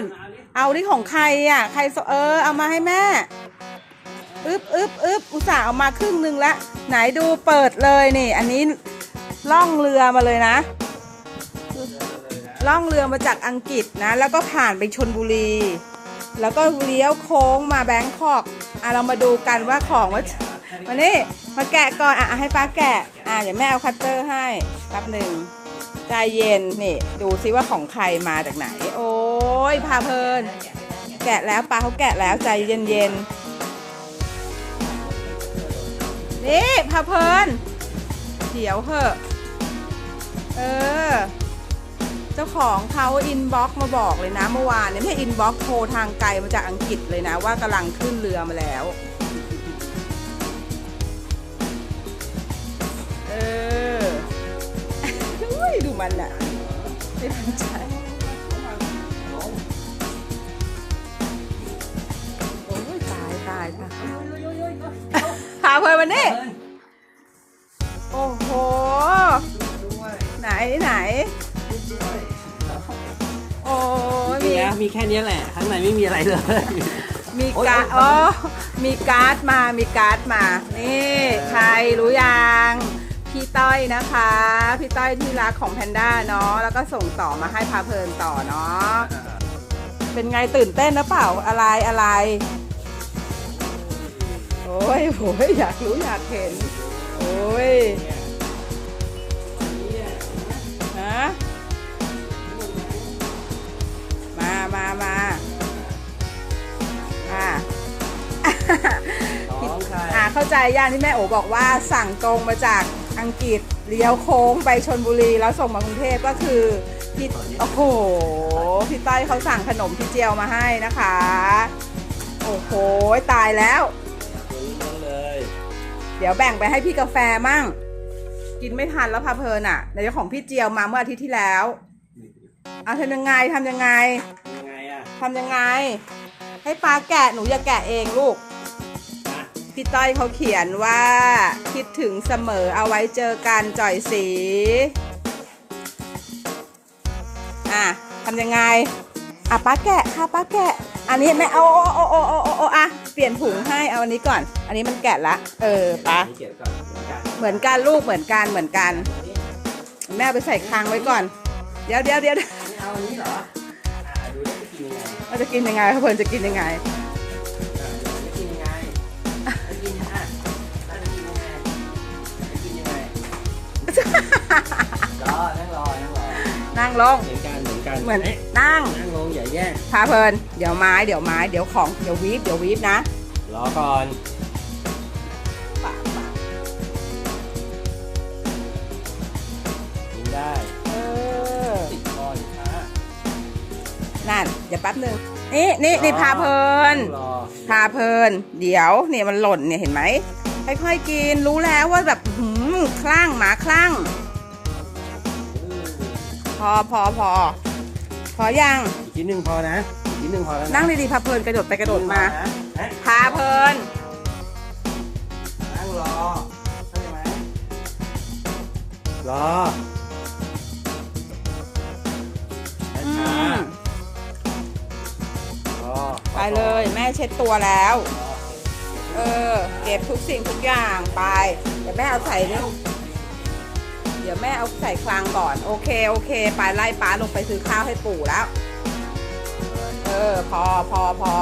นเอาที่ของใครอะ ใครเออ เอามาให้แม่อึบอึบอึบอุตส่าห์เอามาครึ่งหนึ่งละ ไหนดูเปิดเลยนี่ อันนี้ล่องเรือมาเลยนะ ล่องเรือมาจากอังกฤษนะ แล้วก็ผ่านไปชนบุรี แล้วก็เลี้ยวโค้งมาแบงคอกอะเรามาดูกันว่าของว่ามานี่มาแกะก่อนอะอะให้ป้าแกะ อะเดี๋ยวแม่เอาคัตเตอร์ให้แป๊บหนึ่งใจเย็นนี่ ดูซิว่าของใครมาจากไหนโอ้ ยพาเพลิน แกะแล้วป้าเขาแกะแล้วใจเย็นๆนี่พาเพลินเดี๋ยวเหอะเออ เจ้าของเขาอินบ็อกมาบอกเลยนะเมื่อวานเนี่ยไม่อินบ็อกโทรทางไกลมาจากอังกฤษเลยนะว่ากำลังขึ้นเรือมาแล้ว เอออุ้ยดูมันอะไม่ทันใจ เพลินมานี่โอ้โห ไหนไหน โอ้ยมี มีมีแค่เนี้ยแหละ ข้างในไม่มีอะไรเลย มีการ์ดอ๋อมีการ์ดมา มีการ์ดมา นี่ใครรู้ยัง พี่ต้อยนะคะ พี่ต้อยที่รักของแพนด้าเนาะ แล้วก็ส่งต่อมาให้พาเพลินต่อเนาะ เป็นไงตื่นเต้นนะเปล่า อะไรอะไรโอ้ ยโอ้ยอยากรู้อยากเห็น โอ้ยฮะมามามาอ่าของใครอ่าเข้าใจย่างที่แม่โอบอกว่าสั่งตรงมาจากอังกฤษเลี้ยวโค้งไปชนบุรีแล้วส่งมากรุงเทพก็คือพี่โอ้โหพี่ต้อยเขาสั่งขนมพี่เจียวมาให้นะคะ โอ้โห ตายแล้วตัวนี้นั่นเลย เดี๋ยวแบ่งไปให้พี่กาแฟมั่ง กินไม่ทันแล้วพาเพลินอะในเจ้าของพี่เจียวมาเมื่ออาทิตย์ที่แล้วเอาทำยังไงทำยังไงยังไงอะทำยังไง ให้ป้าแกะหนูอย่าแกะเองลูกอะพี่ต้อยเขาเขียนว่า คิดถึงเสมอเอาไว้เจอกันจ่อยสี อะทำยังไงอะป้าแกะค่ะป้าแกะ อันนี้แม่เอาโอ้โอ้โอ้โอ้โอ้อะเปลี่ยนถุงให้เอาอันนี้ก่อน อันนี้มันแกะละ เออป้านี่เก็บก่อนเหมือนกันเหมือนกันลูกเหมือนกันเหมือนกัน แม่เอาไปใส่คลังไว้ก่อน เดี๋ยวเดี๋ยวเดี๋ยวนี่เอาอันนี้เหรออ่าดูได้จะกินยังไงเราจะกินยังไงครับเพิ่นจะกินยังไงอ่าดูจะกินยังไงจะกินอะอะจะกินยังไงจะกินยังไงรอนั่งรอนั่งรอนั่งลงเหมือน กันเหมือนกันเหมือนอ๊ะนั่งนั่งลงอย่าแย่งพาเพลิน เดี๋ยวไม้เดี๋ยวไม้เดี๋ยวของเดี๋ยววีฟเดี๋ยววีฟนะรอก่อนปากปากกินได้เออติดคออยู่ค่ะนั่นเดี๋ยวแป๊บหนึ่งนี่นี่นี่พาเพลินงรอพาเพลิน เดี๋ยวเนี่ยมันหล่นเนี่ยเห็นไหมค่อยๆกินรู้แล้วว่าแบบหืมคลั่งหมาคลั่ง พอพอพอ พอยังอีกทีหนึ่งพอนะอีกทีหนึ่งพอแล้วะนั่งดีๆพาเพลินกระโดดไปกระโดดมาฮะพาเพลิน นั่งรอเข้าใจไหมรออืช้ามรอไปเลยแม่เช็ดตัวแล้ว เออ เก็บทุกสิ่งทุกอย่างไป เดี๋ยวแม่เอาใส่เนี่ยเดี๋ยวแม่เอาใส่คลังก่อน โอเค โอเคไปไล่ป้าลงไปซื้อข้าวให้ปู่แล้ว เออ พอพอพอ